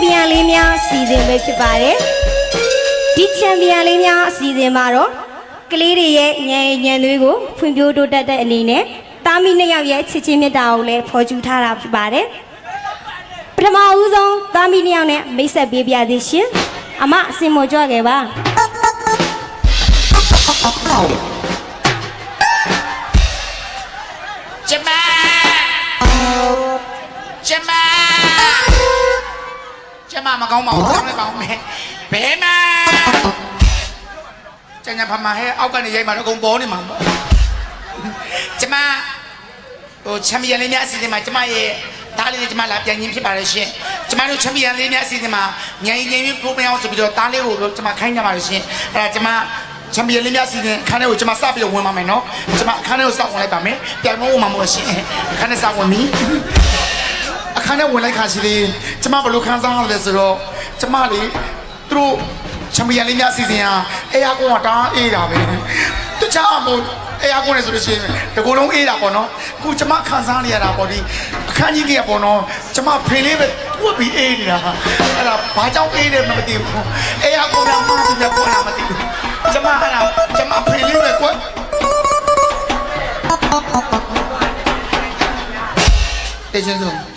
ပီယံလေးများစီစဉ်ပဲဖြစ်ပါတယ်ဒီချန်ပီယံလေးများအစီအစဉ်မှာတော့ကလေးတွေရဲ့ဉာဏ်ရည်ဉာဏ်သွေးကိုဖွံ့ဖြိုးတိုးတက်တဲ့အနေနဲ့တာမီနှစ်ယောက်ရဲ့ချစ်ချင်းမြတ်တာကိုလည်းဖော်ကျူထားတာဖြစ်ပါတယ်ပထမဦးဆုံးတာမီနှစ်ယောက်နဲ့မိတ်ဆက်ပေးပြသေးရှင်အမအစင်မောကြွခဲ့ပါ မမကောင်းပါဘူးကောင်းလည်းကောင်းမယ်ဘယ်မှာကျန်ညာဖမဟဲအောက်ကနေရိုက်မှာတော့အကုန်ပေါ်နေမှာပေါ့ကျမဟိုချန်ပီယံလေးများအစီအစဉ်မှာကျမရဲ့တားလေးနဲ့ကျမလာပြန်ရင်းဖြစ်ပါတယ်ရှင်ကျမတို့ချန်ပီယံလေးများအစီအစဉ်မှာညင်ညင်ပြီးဖိုးမအောင်ဆိုပြီးတော့တားလေးကိုကျမခိုင်းကြပါတယ်ရှင်အဲဒါကျမချန်ပီယံလေးများအစီအစဉ်အခန်းထဲကိုကျမစပြီးတော့ဝင်ပါမယ်နော်ကျမအခန်းထဲကိုစဝင်လိုက်ပါမယ်ပြန်မဝင်မှာမဟုတ်ရှင်အခန်းထဲစဝင်ပြီ အခန်းထဲဝင်လိုက်ခါရှိသေးကျမဘယ်လိုခံစားရလဲဆိုတော့ကျမလေသူတို့ချန်ပီယံလေးများစီစဉ်ဟာအဲယာကွန်ကတအားအေးတာပဲတခြားမို့အဲယာကွန်နဲ့ဆိုလို့ရှိရင်တကူလုံးအေးတာပေါ့နော်အခုကျမခံစားနေရတာပေါ့ဒီအခန်းကြီးကြီးကပေါ့နော်ကျမဖေလေးပဲတွတ်ပြီးအေးနေတာအဲ့ဒါဘာကြောင့်အေးတယ်မသိဘူးအဲယာကွန်ကမှသူကပေါ်လာမသိဘူးကျမအဲ့ဒါကျမဖေလေးပဲကွတ်တေချင်ဆုံး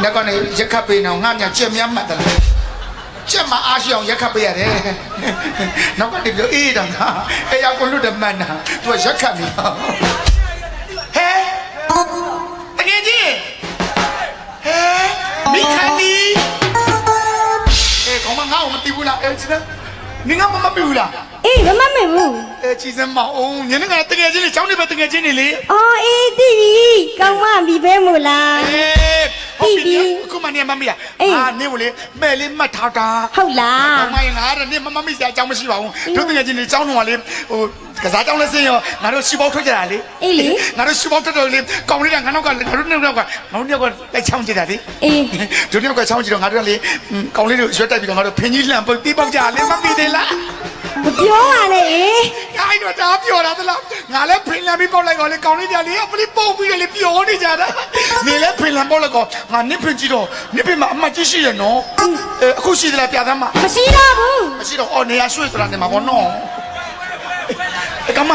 ဒီနောက်ကနေရက်ခတ်ပေးနေအောင်ငါမြကြက်မြတ်မှတ်တယ်လားကြက်မအားရှိအောင်ရက်ခတ်ပေးရတယ်နောက်ကနေပြောအေးတာငါအဲရောက်ကိုလွတ်တယ်မှန်တာသူကရက်ခတ်နေအောင်ဟဲတကယ်ကြီးဟဲမိခန်ဒီအေးကောင်မငါ့ကိုမတီးဘူးလားအဲချစ်တယ်နင်ကမမပြဘူးလားအေးမမမေဘူးအဲချီစမ်းမအောင်ညနေကတကယ်ချင်းလေချောင်းနေပဲတကယ်ချင်းနေလေအော်အေးတီတီကောင်းမပြီပဲမို့လားအေး ဟုတ်ပြီအခုမှနေမမရအေးအာနေကိုလေမဲ့လေးမှတ်ထားတာဟုတ်လား။အမိုင်းငါရနေမမမိစရာအကြောင်းမရှိပါဘူး။တို့တကယ်ချင်းလေကျောင်းတော်ကလေဟိုကစားကျောင်းလက်စင်းရောငါတို့ရှူပေါက်ထွက်ကြတာလေအေးလေ။ငါတို့ရှူပေါက်ထွက်တော့လေကောင်းလေးကငါနောက်ကငါတို့နှစ်ယောက်ကငါတို့နှစ်ယောက်ကလိုက်ချောင်းကြည့်တာလေအေး။တို့နှစ်ယောက်ကချောင်းကြည့်တော့ငါတို့ကလေကောင်းလေးတို့ရွက်တိုက်ပြီးတော့ငါတို့ဖင်ကြီးလှန်ပုတ်ပြီးပေါက်ကြလေမမိသေးလားမပြောပါနဲ့အေး။ ငါတို့ဒါပြောတာသလား။ငါလည်းဖင်လှန်ပြီးပေါက်လိုက်ကောလေကောင်းလေးကြလေအပလီပုံပြီးလေပြောနေကြတာ။နေလည်းဖင်လှန်ပေါက်လိုက်ကောငါနစ်ဖင်ကြည့်တော့နစ်ဖင်မှာအမှတ်ကြီးရှိရနော်။အဲအခုရှိသလားပြသားမမရှိတော့ဘူးမရှိတော့အော်နေရရွှေ့ဆိုတာနေမှာပေါ့နော်အဲကမ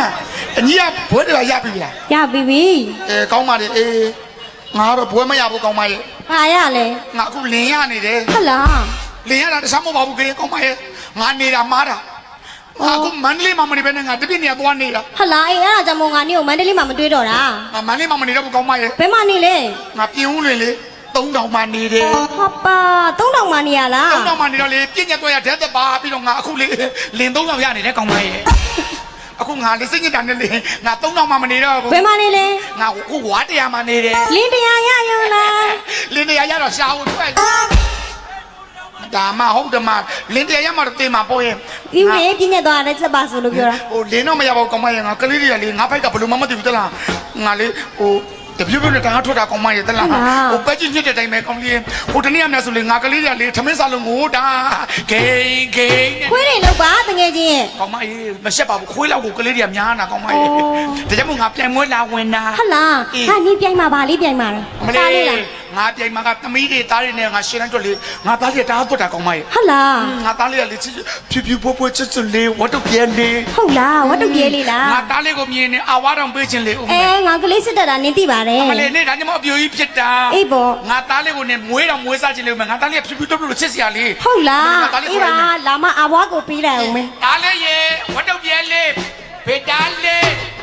အညီကဘွဲတွေရပြီလားရပြီပြီအဲကောင်းပါလေအေးငါတော့ဘွဲမရဘူးကောင်းပါရဲ့ဘာရလဲငါအခုလင်းရနေတယ်ဟုတ်လားလင်းရတာတခြားမဟုတ်ပါဘူးကလေးကောင်းပါရဲ့ငါနေတာမားတာငါ အခုမန္တလေးမှာမနေဘဲနဲ့ငါတပြည့်နေရသွားနေတာဟုတ်လားအေးအဲ့ဒါကြောင့်မို့ငါနေ့ကိုမန္တလေးမှာမတွေ့တော့တာငါမန္တလေးမှာမနေတော့ဘူးကောင်းပါရဲ့ဘယ်မှာနေလဲငါပြင်ဦးလွင်လေ3000မှာနေတယ်ဟာပါ3000မှနေရလား3000မှာနေတော့လေပြည့်ညက်သွားရဓာတ်သက်ပါပြီးတော့ငါအခုလေလင်း3000ရနေတယ်ကောင်းပါရဲ့အခုငါလေစိတ်ညစ်တာနဲ့လေငါ3000မှာမနေတော့ဘူးဘယ်မှာနေလဲငါကိုဝါတရားမှာနေတယ်လင်းတရားရရုံလားလင်းတရားရတော့ရှာဖို့ထွက် ဒါမှဟုတ်တယ်မလင်းတရားရမှာတော့တင်မှာပေါ့ရဲ့ဒီမေးပြင်းနေသွားတဲ့ချက်ပါဆိုလို့ပြောတာဟိုလင်းတော့မရပါဘူးကောင်းမရဲ့ငါကလေးတွေကလေငါဖိုက်ကဘယ်လိုမှမသိဘူးတလားငါလေဟိုတပြည့်ပြည့်နဲ့တန်းထွက်တာကောင်းမရဲ့တလားဟိုပက်ကြီးညစ်တဲ့တိုင်းပဲကောင်းလေးဟိုတနေ့ကများဆိုလေငါကလေးတွေကလေထမင်းစားလို့ငိုတာဂိန်ဂိန်နဲ့ခွေးတွေလောက်ပါတငယ်ချင်းရဲ့ကောင်းမရဲ့မရှက်ပါဘူးခွေးလောက်ကိုကလေးတွေကများနာကောင်းမရဲ့ဒါကြောင့်မို့ငါပြန်မွေးလာဝင်တာဟုတ်လားအေးဟာနေပြိုင်မှာဗာလေးပြိုင်မှာလဲမလေး ငါပြိုင်မှာကသမီးတွေသားတွေနဲ့ငါရှင်းလိုက်တော့လေငါသားတွေတားသွတ်တာကောင်းမရဲ့ဟုတ်လားငါသားလေးကလေချစ်ဖြူဖြူဖွဖွချစ်ချစ်လေးဝတ်တုတ်ပြဲလေးဟုတ်လားဝတ်တုတ်ပြဲလေးလားငါသားလေးကိုမြင်နေအဝါတောင်ပေးခြင်းလေဦးအဲမေငါကလေးစစ်တက်တာနင်းသိပါတယ်မလေးနဲ့ဒါညမအပြိုကြီးဖြစ်တာအေးပေါ့ငါသားလေးကိုနေမွေးတော်မွေးစားခြင်းလေဦးမေငါသားလေးကဖြူဖြူတုတ်တုတ်ချစ်စရာလေးဟုတ်လားငါသားလေးအေးကိုပါလည်းလာမအဘွားကိုပေးလိုက်အောင်မယ်သားလေးရေဝတ်တုတ်ပြဲလေးဖေတားလေးသား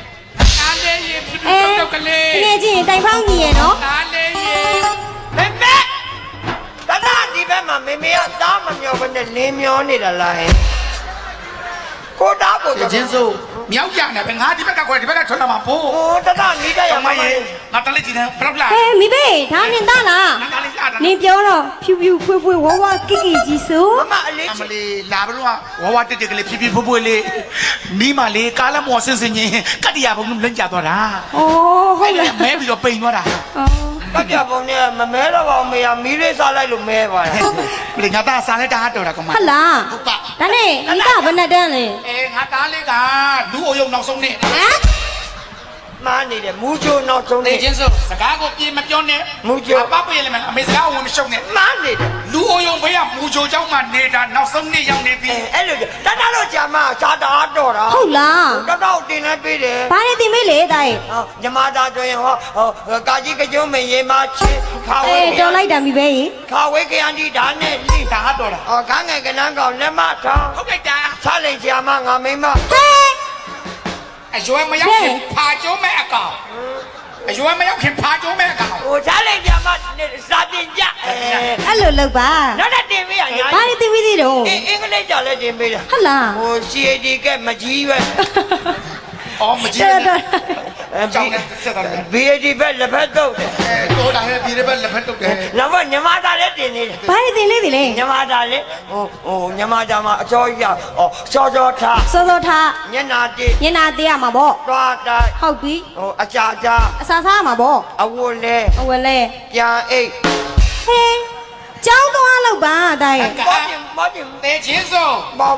လေးရေဖြူဖြူအဲတုတ်တုတ်ကလေးတငယ်ချင်းတိုင်ဖောင်းကြီးရဲ့နော်သားလေးရေမေမေတနာဒီဘက်မှာမေမေကသားမမျောဘဲနဲ့လင်းမျောနေတာလားဟဲ့ကိုသားကိုကျင်းစိုး မြောက်ကြနေပဲငါဒီဘက်ကခွဲဒီဘက်ကထွက်လာမှာပို့ဟိုတနာနီးကြရကောင်းမမှာရေငါသားလေးကြည့်နေဘယ်တော့လာဟဲမိဘေဒါနင်သားလားငါသားလေးလာတာနင်ပြောတော့ဖြူဖြူဖွေးဖွေးဝဝကိကိကြီးဆိုမမအလေးအမချစ်လေးလာဘလို့ဝဝတက်တက်ကလေးဖြည်းဖြည်းဖွဖွလေးနီးမလေးကားလမော်ဆင်းစင်းချင်းကတ္တရာဘုံလွန့်ကြသွားတာဩဟုတ်လားမဲပြီးတော့ပိန်သွားတာဩ တပြပုံနဲ့မမဲတော့ပါဘူးမေရမီးလေးစားလိုက်လို့မဲပါလားဘယ်ငါသားစားလိုက်တာတော်တာကောင်မဟုတ်လားဟုတ်ပါဒါနဲ့မိကဘယ်နဲ့တန်းလဲအဲငါသားလေးကလူအုံယုံနောက်ဆုံးနဲ့ဟမ် မှားနေတယ်မူချိုနောက်ဆုံး တေ နေ ချင်းဆိုစကားကိုပြေမပြောနဲ့ မူချို အပပေးလည်းမအမေစကားဝင်မရှုံနဲ့ မှားနေတယ် လူအိုယုံဘေးကမူချိုเจ้าမှနေတာနောက်ဆုံးနေ့ရောက်နေပြီ အဲအဲ့လိုတတတော့ကြာမဇာတာတော့တာ ဟုတ်လား တတော့တင်နေပေးတယ် ဘာနဲ့တင်မေးလေတာရဲ့ ဟောညမသားဆိုရင်ဟောဟောကာကြီးကကျုံးမရေမချင်းခါဝဲ အေးတော်လိုက်တာမိပဲရေ ခါဝဲကရန်ဒီဒါနဲ့လိ ဒါတော့တာ အော်ခန်းငယ်ကနန်းကောင်လက်မထောင်း ဟုတ်ကဲ့တာ ဆလိန်ကြာမငါမိမ ဟဲ့ အရွယ်မရောက်ခင်ဖာကျိုးမဲ့အကောင်အရွယ်မရောက်ခင်ဖာကျိုးမဲ့အကောင်ဟိုဆလိန်ကြာမစာတင်ကြအဲအဲ့လိုလုပ်ပါနောက်တော့တင်ပေးရညာဘာနဲ့တင်မေးသေးတော့အင်္ဂလိပ်ကြလည်းတင်ပေးတယ်ဟုတ်လားဟို CAD ကမကြီးပဲ အော်မကြည့်တော်နဲ့တော်အဲကြောင်းနဲ့ဆက်တာလေ BAD ပဲလက်ဖက်တော့တယ်အဲတော့တာဟဲ့ဒီလည်းပဲလက်ဖက်တုတ်တယ်နောက်မှညမသားလည်းတင်နေတယ်ဘာနဲ့တင်လေးတင်လေညမသားလည်းဟိုဟိုညမသားမှာအချောကြီးရအော်ချောချောထားစောစောထားညနာတိညနာသေးရမှာပေါ့တွားတိုင်းဟုတ်ပြီဟိုအကြာကြာအစာစားရမှာပေါ့အဝတ်လဲအဝယ်လဲပြန်အိတ်ဟဲ ကျောင်းသွားလောက်ပါတာရဲ့ဘောကျင်ဘောကျင်တေချင်းဆိုဘော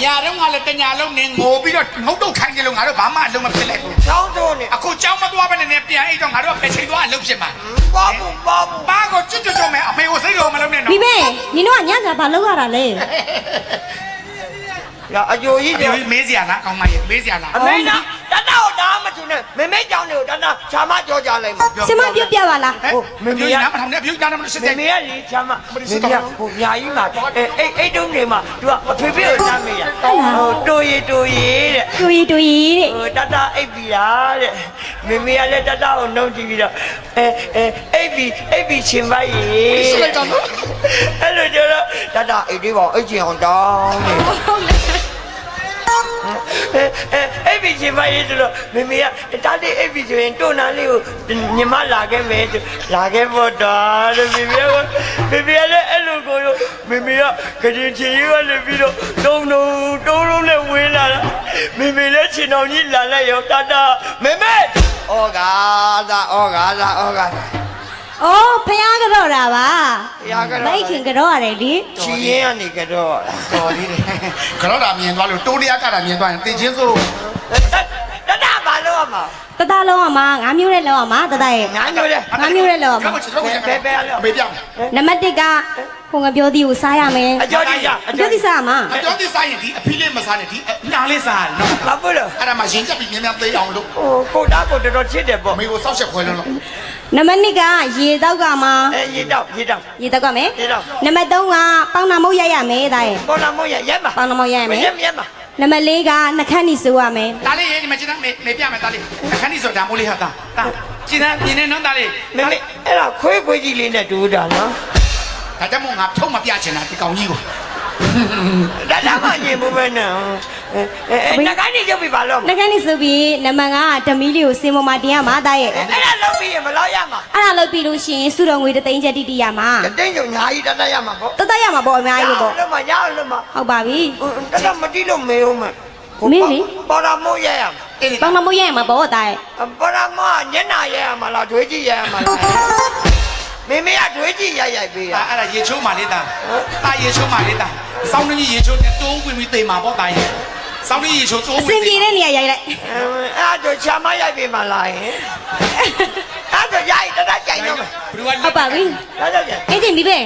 ညာတော့ငါလည်းတညာလုံးနေငိုပြီးတော့ငုတ်တုတ်ခိုင်းကြလို့ငါတို့ဘာမှအလုံးမဖြစ်လိုက်ဘူးချောင်းတို့နေအခုကြောင်းမသွားဘဲနဲ့ပြန်အိတ်တော့ငါတို့ပဲချိန်သွားအလုပ်ဖြစ်မှာဘောဘူးဘောဘူးဘာကိုကျွတ်ကျွတ်ကျွတ်မဲ့အမေကိုစိတ်တော်မလုံးနဲ့နော်မိပဲနင်တို့ကညစာဘာလုပ်ရတာလဲရအကျိုးကြီးဒီတွေမေးစရာလားကောင်းမရဲ့မေးစရာလားအမေနာ တတကိုဒါမချူနဲ့မမေကြောင့်တွေကိုတတချာမကြောကြလိုက်မှာစမပြပြပါလားဟဲ့မမေနားမထောင်နဲ့ပြုတ်နားမလို့စစ်မေစစ်မေကလေချာမမေမေကဟိုညာကြီးမှာအဲအိတ်အိတ်တုံးတွေမှာသူကအဖေဖေကိုနားမေးရဟိုတိုးရီတိုးရီတဲ့တူရီတူရီတဲ့ဟိုတတအိတ်ပြီလားတဲ့မေမေကလည်းတတကိုနှုတ်ကြည့်ပြီးတော့အဲအဲအိတ်ပြီအိတ်ပြီရှင်ပါရေအဲ့လိုကြတော့တတအိတ်တွေပေါ့အိတ်ချင်အောင်တောင်းနေ ဟုတ်လေအဲ အဲအိပ်ပြီရှင်မရေးဆိုတော့မေမေကတားလေးအိပ်ပြီဆိုရင်တွန်းနာလေးကိုညီမလာခဲ့မယ်ဆိုလာခဲ့ဖို့တော့တဲ့မေမေကမေမေကလည်းအဲ့လိုကိုရောမေမေကကြင်ချင်ရေးကလည်းပြီးတော့တုံးတုံးတုံးလုံးနဲ့ဝင်းလာတာမေမေလည်းချင်တော်ကြီးလာလိုက်ရောတတာမေမေဩကာသာဩကာသာဩကာ အော်ဖះကတော့တာပါဖះကတော့မိတ်ခင်ကတော့ရတယ်လေချီရင်ကနေကြတော့တော်သေးတယ်ခရောတာမြင်သွားလို့တိုးရရကတာမြင်သွားရင်တေချင်းဆိုတတဘာလို့အမ တတလုံးအောင်မှာငါမျိုးနဲ့လုံးအောင်မှာတတရဲ့ ငါညိုလေငါမျိုးနဲ့လုံးအောင်မှာဘယ်ဘယ်အမေပြောင်းနံပါတ်1ကဟိုငါပြောသည်ကိုစားရမယ်အကျော်ကြီးရအပြောသည်စားရမှာအကျော်ဒီဆိုင်ရင်ဒီအဖီးလေးမစားနဲ့ဒီညာလေးစားနော်ဘာလို့လဲအဲ့ဒါမှရင်ချက်ပြီးမြန်မြန်သေးအောင်လို့ဟိုကိုတာကိုတော်တော်ချစ်တယ်ပေါ့အမေကိုစောက်ချက်ခွဲလို့လို့နံပါတ်2ကရေတောက်ကမှာအဲရေတော့ရေတော့ရေတောက်ကမယ်ရေတောက် နံပါတ်3ကပေါင်နာမုတ်ရိုက်ရမယ်တရဲ့ပေါ်လာမရရက်မှာပေါင်နာမုတ်ရိုက်ရမယ်ရက်ရက်မှာ နံပါတ်4ကနှခမ်းနီစိုးရမယ်ဒါလေးရေးဒီမှာကျင်းသားမေမေပြမယ်ဒါလေးအခန်းကြီးဆိုတာမိုးလေးဟာတာတာကျင်းသားမြင်နေနော်ဒါလေးမမေအဲ့ဒါခွေးခွေးကြီးလေးနဲ့တူတာနော်ဒါကြောင့်မို့ငါထုံးမပြချင်တာဒီကောင်ကြီးကို ဒါဒါမှညင်ဘူးပဲနဲ့အဲအဲငါကနေရုပ်ပြပါလို့နှခမ်းနီစိုးပြီးနံပါတ်5ကဓမီလေးကိုစင်ပေါ်မှာတင်ရမှာတရဲ့အဲ့ဒါလုပ်ပြီးရင်မလောက်ရမှာအဲ့ဒါလုပ်ပြီးလို့ရှိရင်စုတော်ငွေတသိန်းချက်တိတိရမှာတတိယညာကြီးတတ်တတ်ရမှာပေါ့တတရမှာပေါ့အများကြီးပေါ့လို့မရလို့မဟုတ်ပါပြီတတ်တတ်မတိလို့မေးဦးမယ်မင်းလေပေါ်လာမို့ရရမှာအေးလေပေါင်နာမုတ်ရိုက်ရမှာပေါ့တရဲ့ပေါ်လာမို့ညနာရရမှာလားဒွေးကြီးရရမှာလားမေမေကဒွေးကြီးရိုက်ရိုက်ပေးရဒါအဲ့ဒါရေချိုးမှလေးတာတာရေချိုးမှလေးတာ စောင်းနှကြီးရေချိုးနဲ့တိုးဝင်ပြီးတေးမှာပေါ့တာရေစောင်းနှကြီးရေချိုးတိုးအဝစင်င်ပြေတဲ့နေရာရိုက်လိုက်အဲ့ဒါချာမရိုက်ပေးမှလားဟင်အဲ့ဒါရိုက်တတ်တတ်ကြိုက်တော့မယ်ဘယ်လိုဟုတ်ပါပြီဒါကြောင့်အဲ့ဒီမိပဲ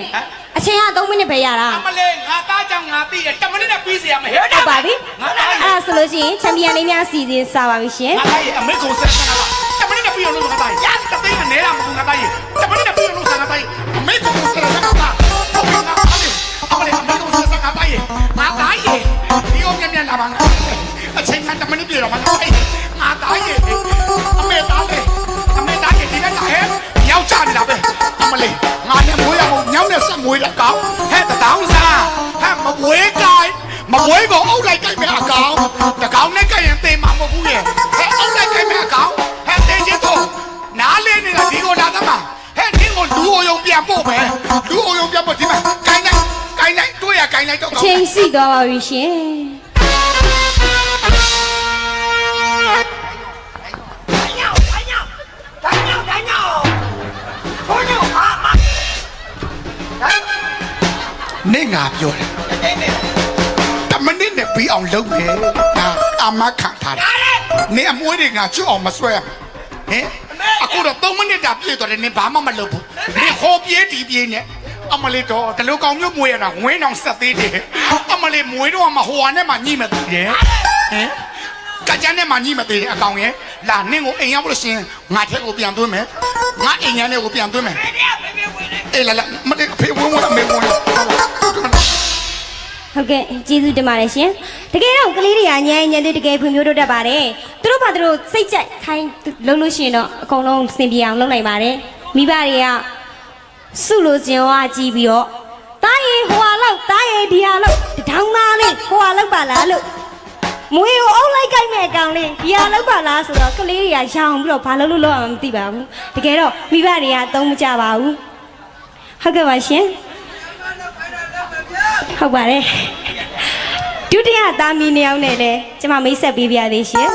အချိန်က3မိနစ်ပဲရတာအမလေးငါသားကြောင့်ငါသိတယ်10မိနစ်နဲ့ပြီးစီရမယ်ဟဲ့ဟုတ်ပါပြီငါသားအဲ့ရေဒါဆိုလို့ရှိရင်ချန်ပီယံလေးများစီစဉ်စပါပြီရှင်ငါသားရေအမေကိုဆက်ဆံတာ10မိနစ်နဲ့ပြီးအောင်လုပ်ငါသားရေရတသိန်းနဲ့နဲတာမဟုတ်ငါသားရေ 10မိနစ်ပြည့်တော့ငါသားရေငါသားရေအမေသားရေအမေသားရေဒီကဟဲ့ယောက်ချနေတာပဲအမလေးငါနဲ့မွေးရမို့ညောင်းနဲ့ဆက်မွေးတဲ့ကောင်ဟဲ့တတောင်းစားဟဲ့မမွေးကိုင်မမွေးကိုအုပ်လိုက်ကြိုက်မယ်အကောင်တကောင်နဲ့ကြိုက်ရင်သေမှာမဟုတ်ဘူးရဲ့ဟဲ့အုပ်လိုက်ကြိုက်မယ်အကောင်ဟဲ့တေချစ်တော့နားလေးနေတာဒီကိုလာသမားဟဲ့နင်းကိုလူအိုယုံပြန်ပို့မယ်လူအိုယုံပြန်ပို့ဒီမှာကိုင်းလိုက်ကိုင်းလိုက်တွေ့ရကိုင်းလိုက်တော့အကောင်ချိန်စီသွားပါပြီရှင်တိုင်း နေငါပြောတယ်တိုင်းနဲ့တမနစ်နဲ့ပြီးအောင်လုပ်မယ်ငါအမခံထားတယ်အားလေနေအမွေးတွေငါကျွတ်အောင်မဆွဲရဟင်အခုတော့3မိနစ်တာပြည့်သွားတယ်နင်ဘာမှမလုပ်ဘူးနင်ခေါ်ပြေးတီးပြေးနဲ့အမလေးတော့ဒီလိုကောင်မျိုးမွေးရတာဝင်းအောင်ဆက်သေးတယ်အမလေးမွေးတော့မှဟိုဟာနဲ့မှညှိမသေးတယ်ဟင်ကကြမ်းနဲ့မှညှိမသေးတယ်အကောင်ရဲ့လာနင်ကိုအိမ်ရောက်လို့ရှရင်ငါထက်ကိုပြန်သွင်းမယ်ငါအိမ်ရနဲ့ကိုပြန်သွင်းမယ်အေးလာလာမတည့်ဖေဝင်းဝင်းအမေဝင်း ဟုတ်ကဲ့ကျေးဇူးတင်ပါတယ်ရှင်တကယ်တော့ကလေးတွေကညံညံတွေတကယ်ဖွံ့ဖြိုးတိုးတက်ပါတယ်သူတို့ဘာသူတို့စိတ်ကြိုက်ခိုင်းလုံးလို့ရှိရင်တော့အကုန်လုံးစင်ပြေအောင်လုပ်နိုင်ပါတယ်မိဘတွေကစုလို့ကျင်ဝါကြည့်ပြီးတော့တားရေဟိုဟာလောက်တားရေဒီဟာလောက်တထောင်းသားလေးဟိုဟာလောက်ပါလားလို့မွေကိုအုပ်လိုက်ကြိုက်မဲ့အကောင်လေးဒီဟာလောက်ပါလားဆိုတော့ကလေးတွေကရောင်ပြီးတော့ဘာလို့လို့လောက်အောင်မသိပါဘူးတကယ်တော့မိဘတွေကအသုံးမကျပါဘူးဟုတ်ကဲ့ပါရှင် ဟုတ်ပါတယ်ဒုတိယသားမီးနှစ်ယောက်နဲ့လည်းကျမမိတ်ဆက်ပေးပြသေးရှင်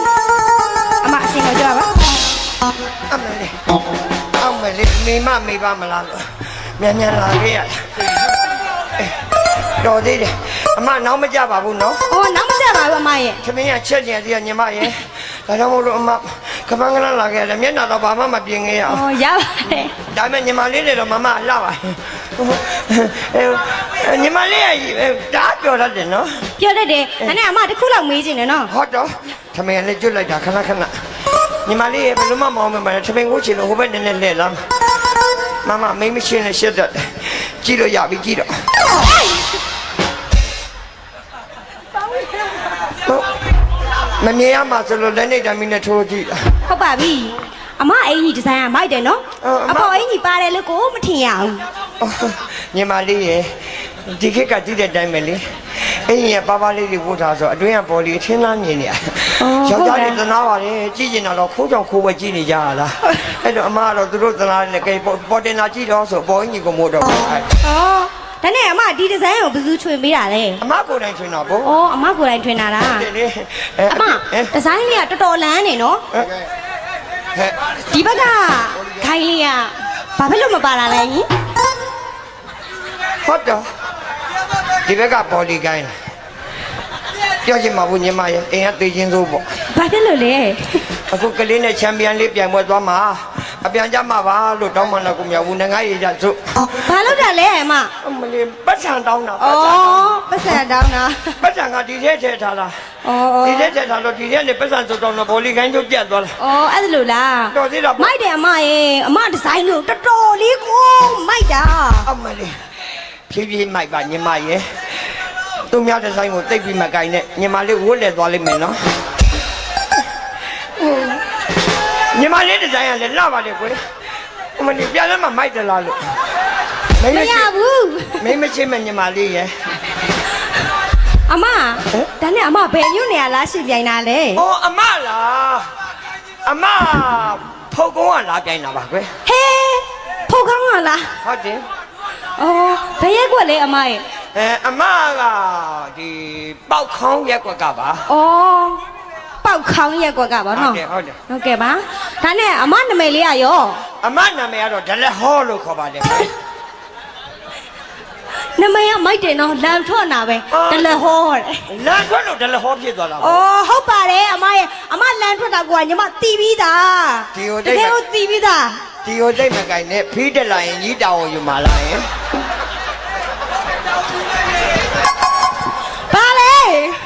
အမအစင်ကိုကြွပါအမလေးအမလေးမိမမိပါမလားလို့မြန်မြန်လာခဲ့ရအေးတော်သေးတယ်အမနောက်မကြပါဘူးနော်အော်နောက်မဆက်ပါဘူးအမရဲ့သမင်းကချက်ကျင်သေးရညီမရဲ့ဒါကြောင့်မို့လို့အမကပန်းကနလာခဲ့တယ်မျက်နှာတော့ဘာမှမပြင်ခဲ့ရအောင်အော်ရပါတယ်ဒါပေမဲ့ညီမလေးတွေတော့မမလှပါ အဲညီမလေးကဒါပြောတတ်တယ်နော်ပြောတတ်တယ်ဒါနဲ့အမတစ်ခုလောက်မေးချင်တယ်နော်ဟောတော့သမင်းကလည်းကျွတ်လိုက်တာခဏခဏညီမလေးရဲ့ဘယ်လိုမှမအောင်မမသမင်းကိုချင်လို့ဟိုဘက်နည်းနည်းလှည့်လာမမမိမရှင်းနဲ့ရှက်တတ်တယ်ကြည့်လို့ရပြီကြည့်တော့မမြင်ရမှာဆိုလို့လက်နေတိုင်းနဲ့ထိုးကြည့်တာဟုတ်ပါပြီအမအင်ကြီးဒီဇိုင်းကမိုက်တယ်နော်အော်အမအပေါ်အင်ကြီးပါတယ်လို့ကိုမထင်ရဘူး ညီမလေးရဲ့ဒီခေတ်ကတည်တဲ့အတိုင်းပဲလေအင်းရဲ့ပါပါလေးတွေပို့ထားဆိုအတွင်းကပေါ်လီအထင်းလားမြင်နေရယောက်ျားတွေသနာပါတယ်ကြည့်ကျင်တော့ခိုးကြောင်ခိုးပဲကြည့်နေကြရလားအဲ့တော့အမကတော့သူတို့သနာနဲ့ကဲပေါ်တင်လာကြည့်တော့ဆိုပေါ်အင်းကြီးကိုမို့တော့ဘူးအဲ့အော်ဒါနဲ့အမဒီဒီဇိုင်းကိုဘယ်သူချွေပေးတာလဲအမကိုယ်တိုင်ထွင်တော့ဘို့အော်အမကိုယ်တိုင်ထွင်တာလားတယ်လေအဲအမအဲဒီဇိုင်းလေးကတော်တော်လန်းနေနော်ဟဲ့ဒီဘက်ကခိုင်းလေးကဘာဖြစ်လို့မပါလာလဲညီ ဟုတ်တော့ဒီဘက်ကပေါ်လီကိုင်းပြောချင်မှာဘူးညီမရဲ့အိမ်ကသိချင်းစိုးပေါ့ဘာဖြစ်လို့လဲအခုကလေးနဲ့ချန်ပီယံလေးပြိုင်ပွဲသွားမှာအပြန်ကြမှာပါလို့တောင်းမှလည်းကိုမြောက်ဘူးငငါရေးကြစို့ဘာလို့တာလဲအမအမလေးပတ်စံတောင်းတာဩပတ်စံတောင်းတာပတ်စံကဒီထဲထည့်ထားတာဩဒီထဲထည့်ထားလို့ဒီထဲနဲ့ပတ်စံစုံတောင်းတော့ဘောလီကိုင်းကျုပ်ပြတ်သွားတာဩအဲ့ဒါလို့လားတော်သေးတာပေါ့မိုက်တယ်အမရေအမဒီဇိုင်းလို့တော်တော်လေးကိုမိုက်တာအမလေး ဖြည်းဖြည်းမိုက်ပါညီမရဲ့သူများဒီဇိုင်းကိုတိတ်ပြီးမကင်နဲ့ညီမလေးဝတ်လဲသွားလိမ့်မယ်နော်ညီမလေးဒီဇိုင်းကလည်းလှပါလေကွယ်အမလေးပြန်လည်းမမိုက်တယ်လားလို့မရဘူးမင်းမရှိမညီမလေးရဲ့အမဒါနဲ့အမဘယ်ညွန့်နေရလားရှင်းပြိုင်တာလဲ။အော်အမလား။အမဖုတ်ကုန်းကလာပြိုင်တာပါကွယ်ဟဲဖိုးကောင်းလား။ဟုတ်တယ် ဩဘယ်ရက်ကွက်လဲအမရေ။အဲအမကဒီပေါက်ခေါင်းရက်ကွက်ကပါဩပေါက်ခေါင်းရက်ကွက်ကပါ။ဟုတ်နော်တယ်ဟုတ်တယ်ဟုတ်ကဲ့ပါဒါနဲ့အမနာမည်လေးကရော။အမနာမည်ကတော့ဒလက်ဟောလို့ခေါ်ပါတယ်ကွယ်နာမည်ကမိုက်တယ်နော်လမ်းထွက်တာပဲအော်တလဟောတဲ့။လမ်းထွက်လို့ဒလက်ဟောဖြစ်သွားတာ။ပေါ့အော်ဟုတ်ပါတယ်အမရဲ့အမလမ်းထွက်တာကညီမတီးပြီးသားဒီကိုတတိတ်ကယ်ကိုတီးပြီးသား။ ဒီကိုတိတ်မကင်နဲ့ဖီးတက်လာရင်ကြီးတောင်ယူมาလာရင်ဘာလဲ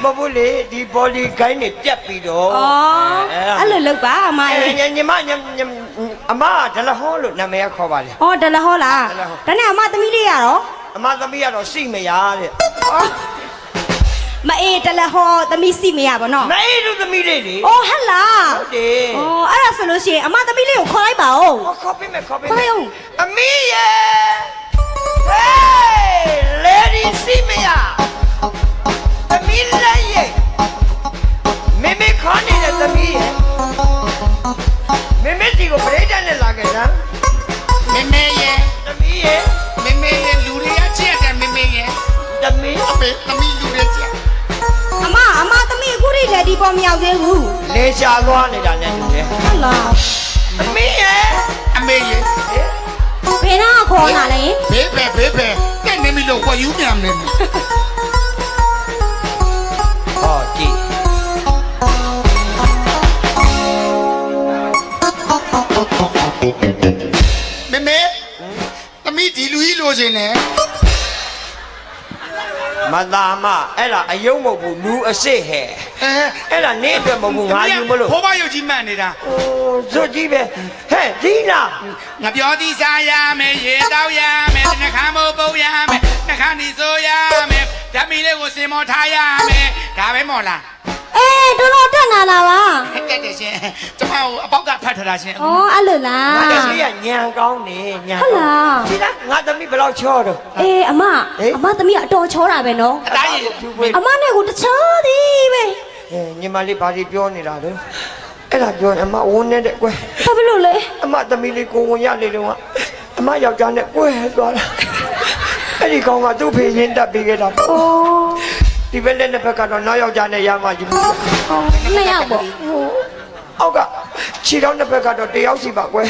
မဟုတ်လေဒီဘောလီကိုင်းနေပြတ်ပြီးတော့အော်အဲ့လိုလုပ်ပါအမအဲရဲ့ညီမညီညီအမကဒလက်ဟောလို့နာမည်ခေါ်ပါလေ အော်တလဟောလားတလဟော ဒါနဲ့အမသမီးလေးရတော့အမသမီးကတော့စိတ်မရတဲ့မအေးတလဟောသမီးစီမရပါတော့မအေးတို့သမီးလေးလေအော်ဟတ်လားဟုတ်တယ် အော်အဲ့ဒါဆို လို့ရှိရင်အမသမီးလေးကိုခေါ်လိုက်ပါဦးဟောခေါ်ပေးမယ်ခေါ်ပေးခေါ်မယ်လိုက်အောင်အမီးရဲ့ဟေးလေဒီစီမယာအမီးလေးရဲ့မေမေခေါ်နေတဲ့သမီးရဲ့မေမေဒီကိုပရိသတ်နဲ့လာခဲ့တာမေမေရဲ့သမီးရဲ့မေမေရဲ့လူတွေကကြည့်ရတယ်မေမေရဲ့သမီးအဖေသမီး တယ်ဒီပေါ်မရောက်သေးဘူးလေချာသွားနေတာနဲ့တူတယ်ဟုတ်လားအမေရဲ့အမေရဲ့ဘယ်တော့ခေါ်လာလဲဘေးဘယ်ဘေးဘယ်တဲ့နေမီလို့ဝယ်ယူမြန်နေပြီဟောကြည့်မမေသမီးဒီလူကြီးလိုချင်တယ်မသာမအဲ့ဒါအယုံမဟုတ်ဘူးလူအစ်စ်ဟဲ့ အဲအဲ့ဒါနင်းအတွက်မဟုတ်ဘူးငါယူမလို့ဘိုးဘရုပ်ကြီးမှန်နေတာအိုးဇွတ်ကြီးပဲဟဲ့ဒီလား ငါပြောသည်စားရမယ်ရေတောက်ရမယ်နှခမ်းမိုးပုံရမယ်နှခမ်းဒီဆိုရမယ်ဓမီလေးကိုစင်မောထားရမယ်ဒါပဲမော်လားအေးတော်တော်တက်နာလာပါတက်တယ်ရှင်ကျမကိုအပေါက်ကဖတ်ထတာရှင်ဩအဲ့လိုလား ငါတည်းကညံကောင်းနေညံဟုတ်လား ဒီလားငါသမီးဘယ်လောက်ချောတော့ အေးအမဟေး အမသမီးကအတော်ချောတာပဲနော်အသားရည်အမနဲ့ကိုတခြားသည်ပဲ အဲညီမလေးဘာဒီပြောနေတာလဲအဲ့ဒါပြောရင်အမဝန်းနေတဲ့ကွယ်ဘာဖြစ်လို့လဲအမသမီးလေးကိုဝင်ရလေတော့ကအမယောက်ျားနဲ့ကွယ်သွားတာအဲ့ဒီကောင်ကသူ့ဖေရင်တက်ပြီးခဲ့တာပေါ့ဩဒီဘက်လက်နှစ်ဘက်ကတော့နောက်ယောက်ျားနဲ့ရမှယူမှုနှစ်ယောက်ပေါ့အောက်ကခြေထောက်နှစ်ဘက်ကတော့တယောက်စီပါကွယ်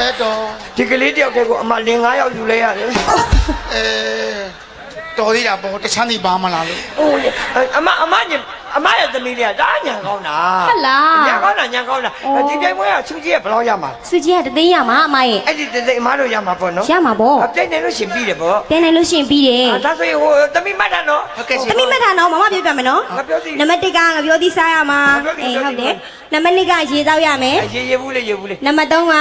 အဲ့တော့ဒီကလေးတယောက်တည်းကိုအမလင်9ယောက်ယူလဲရတယ်အဲတော်သေးတာပေါ့တခြားနေပါမလားလို့။အိုးအမအမညအမရဲ့ သမီးလေးကဒါညာကောင်းတာဟုတ်လားညာကောင်းတာညာကောင်းတာဒီပြိုင်ပွဲကချူကြီးကဘယ်လောက်ရမှာစုကြီးကတသိန်းရမှာအမရဲ့အဲ့ဒီတိတ်အမတို့ရမှာပေါ့နော်ရမှာပေါ့အပြိုင်နေလို့ရှင်ပြီးတယ်ပေါ့ပြန်နိုင်လို့ရှရင်ပြီးတယ်အဲဒါဆိုရင်ဟိုသမီးမတ်တာနော်ဟုတ်ကဲ့ရှင်သမီးမထားတော့မမပြောပြမယ်နော်ငါပြောစီနံပါတ်1ကငါပြောသည်စားရမှာငါပြောသည်အေးပြောဟုတ်သည်တယ်နံပါတ်2ကရေသောက်ရမယ်ရေရေဘူးလေရေဘူးလေနံပါတ်3က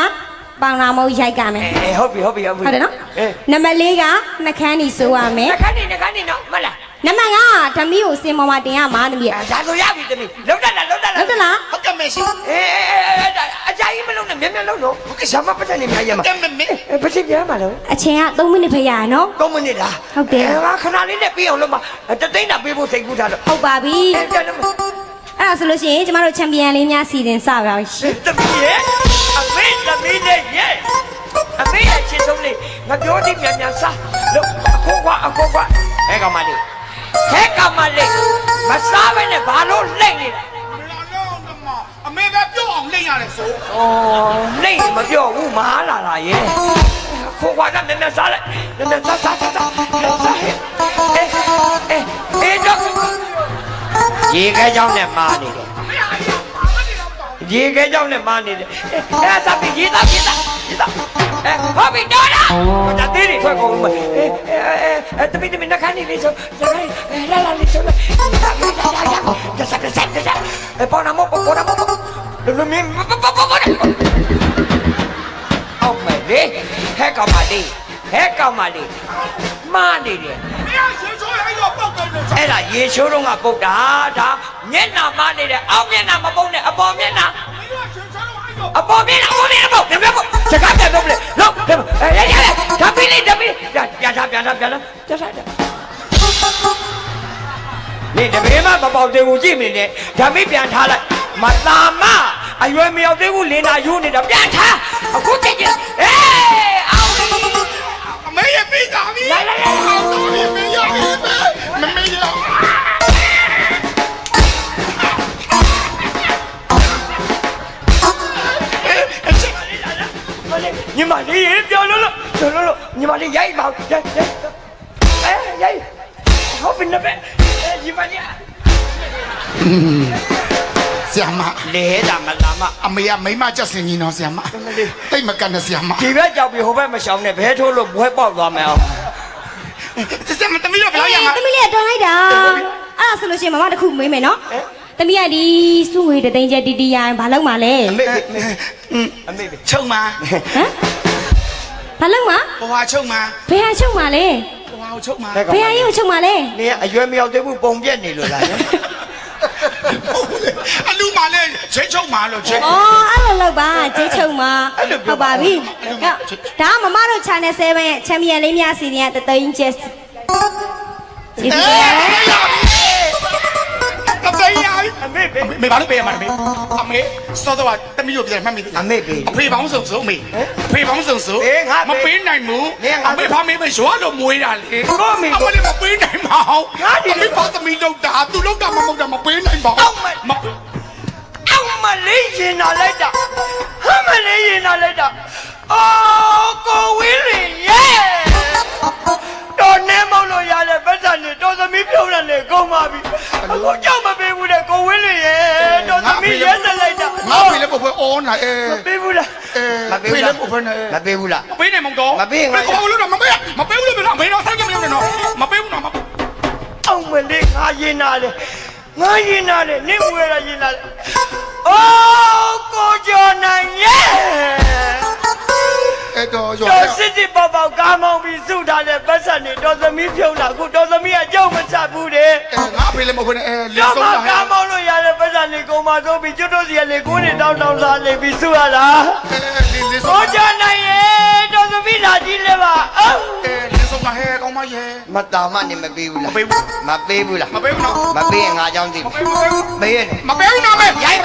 ပေါင်နာမုတ်ရိုက်ကမယ်အဲဟုတ်ပြီဟုတ်ပြီဟုတ်ပြီဟုတ်တယ်နော်အဲနံပါတ်4ကနှခမ်းနီဆိုရမယ်နှခမ်းနေနှခမ်းနေနော်မလား နံပါတ်5ကဓမီကိုစင်ပေါ်မှာတင်ရမှာသမီးရဲ့အဲဒါဆိုရပြီသမီးလုံးတတ်လားလုံးတတ်လားဟုတ်တယ်လား ဟုတ်ကဲ့မရှိအေးအေးအေးအကြိုင်မလုံးနဲ့မြန်မြန်လုံးတော့ဟုတ်ကဲ့ရှာမပတ်တယ်နေများရမှာကဲ့မမေအဲပတ်စီပြန်ပါလို့အချိန်က3မိနစ်ပဲရရနော် 3မိနစ်လားဟုတ်တယ် အဲငါခဏလေးနဲ့ပြီးအောင်လုပ်မှာတသိန်းတာပေးဖို့စိတ်ကူးထားလို့ဟုတ်ပါပြီအဲတက်လို့အဲ့ဒါဆိုလို့ရှိရင်ကျမတို့ချန်ပီယံလေးများစီစဉ်စပါပြီရှင်သမီးရဲ့အမေသမီးနဲ့ရဲ့အမေရဲ့ချစ်ဆုံးလေးငါပြောသည်မြန်မြန်စားလို့အခုကွာအခုကွာဟဲ့ကောင်မလေး ဟဲ့ကောင်မလေးမစားဘဲနဲ့ဘာလို့လှိမ့်နေတာအမေပဲပြုတ်အောင်လိမ့်ရတယ်ဆို။အော်နှိမ့်မပြောဘူးမအားလာလာရဲ့။ခိုးကွာနဲ့နည်းနည်းစားလိုက်။နည်းနည်းစားစားစားစားစားဟဲ့။အေးအေးအေးတော့ရေခဲကြောင်းနဲ့မာနေတယ်။ရေခဲကြောင်းနဲ့မာနေတယ်။အဲအဲ့ဒါပြီးရေသားရေသား ရေသားအဲဟုတ်ပြီတော့လား။ဒါသေးတွေထွက်ကုန်မှာ။အဲအဲအဲတပိတပိနှခမ်းနေလေးဆိုနှခမ်းလာလာလေးဆိုလာလာလာလာဒါစားစားစားအဲပေါ်နာမပေါ်နာမလူလူမင်းပပပပအောက်မယ်လေဟဲ့ကောင်မလေးဟဲ့ကောင်မလေးမာနေတယ်မင်းရှင်းချိုးလိုက်တော့ပောက်တယ်လို့အဲ့ဒါရေချိုးတော့ကပုတ်တာဒါမျက်နှာမာနေတယ်အောက်မျက်နှာမပုတ်နဲ့အပေါ်မျက်နှာမင်းရှင်းချိုးလိုက်တော့ အပေါ်မျက်နှာအပေါ်မျက်နှာပုတ်ပြန်ပြန်ပုတ်စကားပြန်ပုတ်လေလို့အဲရရဒါပြီးလေဒါပြီးပြန်ပြန်ထားပြန်ထားပြန်ထားပြန်ထားနေတပင်းမမပေါက်သေးဘူးကြည့်မနေနဲ့ဓာမိပြန်ထားလိုက်မတာမအရွယ်မရောက်သေးဘူးလင်းနာယူနေတာပြန်ထားအခုကြည့်ကြည့်အေးအောင်အမေရဲ့ပြီးသားပြီလာလာလာအောင်တော် ညီမလေးရေပြောလို့လို့ပြောလို့လို့ညီမလေးရိုက်ပါရိုက်ရိုက်အဲရိုက်ဟုတ်ပြီနော်ပဲညီမလေးဆရာမလေတာမလာမအမေကမိမချက်စင်ကြီးနော်ဆရာမတိတ်မကန်တဲ့ဆရာမဒီဘက်ကြောက်ပြီးဟိုဘက်မရှောင်နဲ့ဘဲထိုးလို့ဘွဲပေါက်သွားမယ်အောင်ဆရာမတမီးတော့ဘယ်လောက်ရမှာသမီးလေးကတော်လိုက်တာအဲ့ဒါဆိုလို့ရှိရင်မမတစ်ခုမေးမယ်နော် သမီးကဒီစုငွေတသိန်းချက်တီတီရရင်ဘာလုပ်မှာလဲအမေအမေချုံမှာဟမ်ဘာလုပ်မှာဘွာချုံမှာဘယ်ဟာချုပ်မှာလဲဘွာကိုချုံမှာဘယ်ဟာရုပ်ချုပ်မှာလဲနေအရွယ်မရောက်သေးဘူးပုံပြက်နေလို့လားအလူမှာလဲချင်းချုံမှာလို့ချင်းဩအဲ့လိုလုပ်ပါဂျိတ်ချုပ်မှာဟုတ်ပါပြီဒါကမမတို့ channel 7ရဲ့ချန်ပီယံလေးများစီစဉ်ရတသိန်းချက်ကျေးဇူး တင်ပါတယ်တပည့်ရအမေပဲမေဘာလို့ပေးရမှာလဲအမေစောတော့တမီးကိုပြန်မှတ်မိအမေပဲအဖေပေါင်းစုံစုံအမေအဖေပေါင်းစုံစုံအေးငါမပေးနိုင်ဘူးနင်ငါအမေဖာမေမရွာလို့မွေးတာလေကိုမေအမလေးမပေးနိုင်ပါဘူးငါဒီအမေပါသမီးလောက်တာသူလောက်တာမမဟုတ်တာမပေးနိုင်ပါအောဘူးက်မမအောင်မလေးရင်လာလိုက်တာဟာမလေးရင်လာလိုက်တာအော်ကိုဝင်းလင်ရဲ့ တော်နေမောက်လို့ရတဲ့ပတ်စံနေတော်သမီးပြုံးတယ်လေကုန်ပါပြီအခုကြောက်မပေးဘူးတဲ့ကိုဝင်းလင်ရဲ့တော်သမီးရဲစက်လိုက်တာငါဖေလည်းပေါ်ပွဲအော်နာအဲမပေးဘူးလားအဲဟမပေးဘူးဖေးလားလည်းမဟုတ်နဲ့မပေးဘူးလားမပေးနဲ့မောင်တော်မပေးငါခေါ်လို့တော့မပေးမပေးဘူးလို့ပြောတော့မေတော့ဆိုင်ကမလို့နော်မပေးဘူးနော်မပေးအောင်မလေးငါရင်နာလေငါရင်နာလေနင့်ဝဲရရင်နာလေအိုးကိုကျော်နိုင်ရဲ့အဲ့ တော့ရောတော်စစ်စစ်ပေါပေါကားမောင်းပြီးစုထားတဲ့ပတ်စံနေတော်သမီးဖြုံးတာအခုတော်သမီးကကြောက်မချဘူးတဲ့အဲငါအဖေလည်းမဟုတ်နဲ့အဲလင်းတော့ဆုံးမတာကားမောင်းလို့ရတဲ့ပတ်စံနေကုန်ပါဆိုပြီးကျွတ်တို့စီကလေကိုးနေတောင်းတောင်းစားနေပြီးစုရတာအဲလင်းလင်းဆုံးကိုကျော်နိုင်ရဲ့တော်သမီးလာကြည့်လေပါအော်အဲလင်းဆုံးတာဟဲကောင်းမရဲ့မတာမနေမပေးဘူးမလားပေးဘူးမပေးဘူးလားမပေးဘူးနော်မပေးရင်ငါကြောင်းသိမပေးဘူးမပေးဘူးပေးရင်မပေးဘူးနော်မေရိုက်